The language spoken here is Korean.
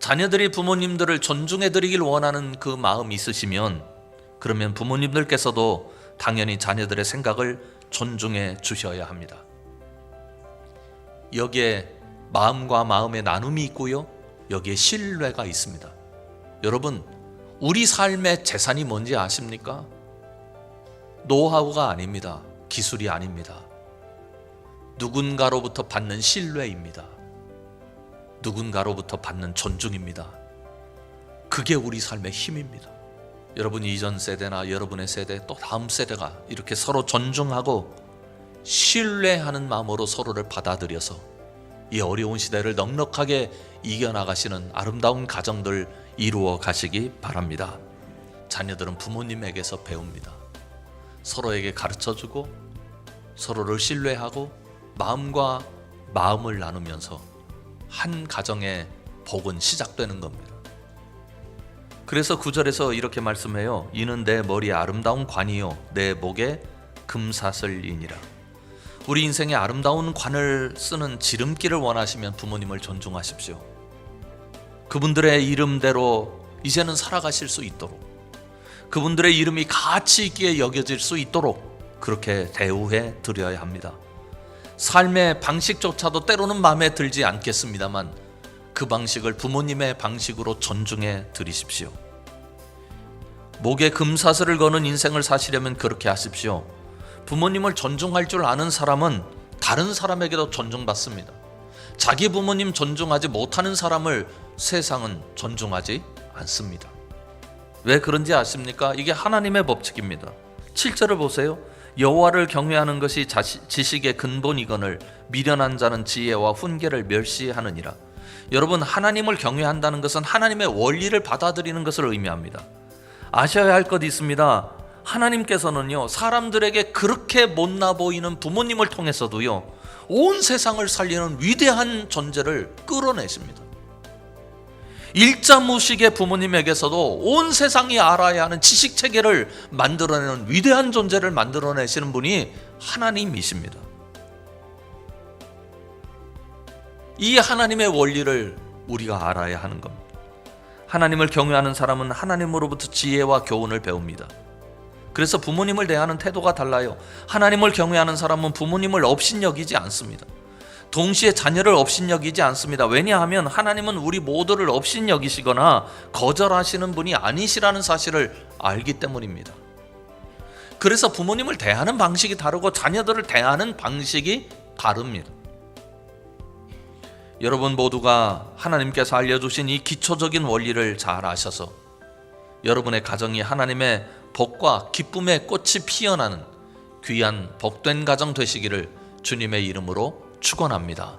자녀들이 부모님들을 존중해 드리길 원하는 그 마음이 있으시면 그러면 부모님들께서도 당연히 자녀들의 생각을 존중해 주셔야 합니다. 여기에 마음과 마음의 나눔이 있고요. 여기에 신뢰가 있습니다. 여러분, 우리 삶의 재산이 뭔지 아십니까? 노하우가 아닙니다. 기술이 아닙니다. 누군가로부터 받는 신뢰입니다. 누군가로부터 받는 존중입니다. 그게 우리 삶의 힘입니다. 여러분 이전 세대나 여러분의 세대 또 다음 세대가 이렇게 서로 존중하고 신뢰하는 마음으로 서로를 받아들여서 이 어려운 시대를 넉넉하게 이겨나가시는 아름다운 가정들 이루어 가시기 바랍니다. 자녀들은 부모님에게서 배웁니다. 서로에게 가르쳐 주고 서로를 신뢰하고 마음과 마음을 나누면서 한 가정의 복은 시작되는 겁니다. 그래서 구절에서 이렇게 말씀해요. 이는 내 머리에 아름다운 관이요 내 목에 금사슬이니라. 우리 인생에 아름다운 관을 쓰는 지름길을 원하시면 부모님을 존중하십시오. 그분들의 이름대로 이제는 살아가실 수 있도록 그분들의 이름이 가치 있게 여겨질 수 있도록 그렇게 대우해 드려야 합니다. 삶의 방식조차도 때로는 마음에 들지 않겠습니다만 그 방식을 부모님의 방식으로 존중해 드리십시오. 목에 금사슬을 거는 인생을 사시려면 그렇게 하십시오. 부모님을 존중할 줄 아는 사람은 다른 사람에게도 존중받습니다. 자기 부모님 존중하지 못하는 사람을 세상은 존중하지 않습니다. 왜 그런지 아십니까? 이게 하나님의 법칙입니다. 7절을 보세요. 여호와를 경외하는 것이 지식의 근본이거늘 미련한 자는 지혜와 훈계를 멸시하느니라. 여러분 하나님을 경외한다는 것은 하나님의 원리를 받아들이는 것을 의미합니다. 아셔야 할 것 있습니다. 하나님께서는요 사람들에게 그렇게 못나 보이는 부모님을 통해서도요 온 세상을 살리는 위대한 존재를 끌어내십니다. 일자무식의 부모님에게서도 온 세상이 알아야 하는 지식 체계를 만들어내는 위대한 존재를 만들어내시는 분이 하나님이십니다. 이 하나님의 원리를 우리가 알아야 하는 겁니다. 하나님을 경외하는 사람은 하나님으로부터 지혜와 교훈을 배웁니다. 그래서 부모님을 대하는 태도가 달라요. 하나님을 경외하는 사람은 부모님을 업신여기지 않습니다. 동시에 자녀를 업신여기지 않습니다. 왜냐하면 하나님은 우리 모두를 업신여기시거나 거절하시는 분이 아니시라는 사실을 알기 때문입니다. 그래서 부모님을 대하는 방식이 다르고 자녀들을 대하는 방식이 다릅니다. 여러분 모두가 하나님께서 알려주신 이 기초적인 원리를 잘 아셔서 여러분의 가정이 하나님의 복과 기쁨의 꽃이 피어나는 귀한 복된 가정 되시기를 주님의 이름으로 축원합니다.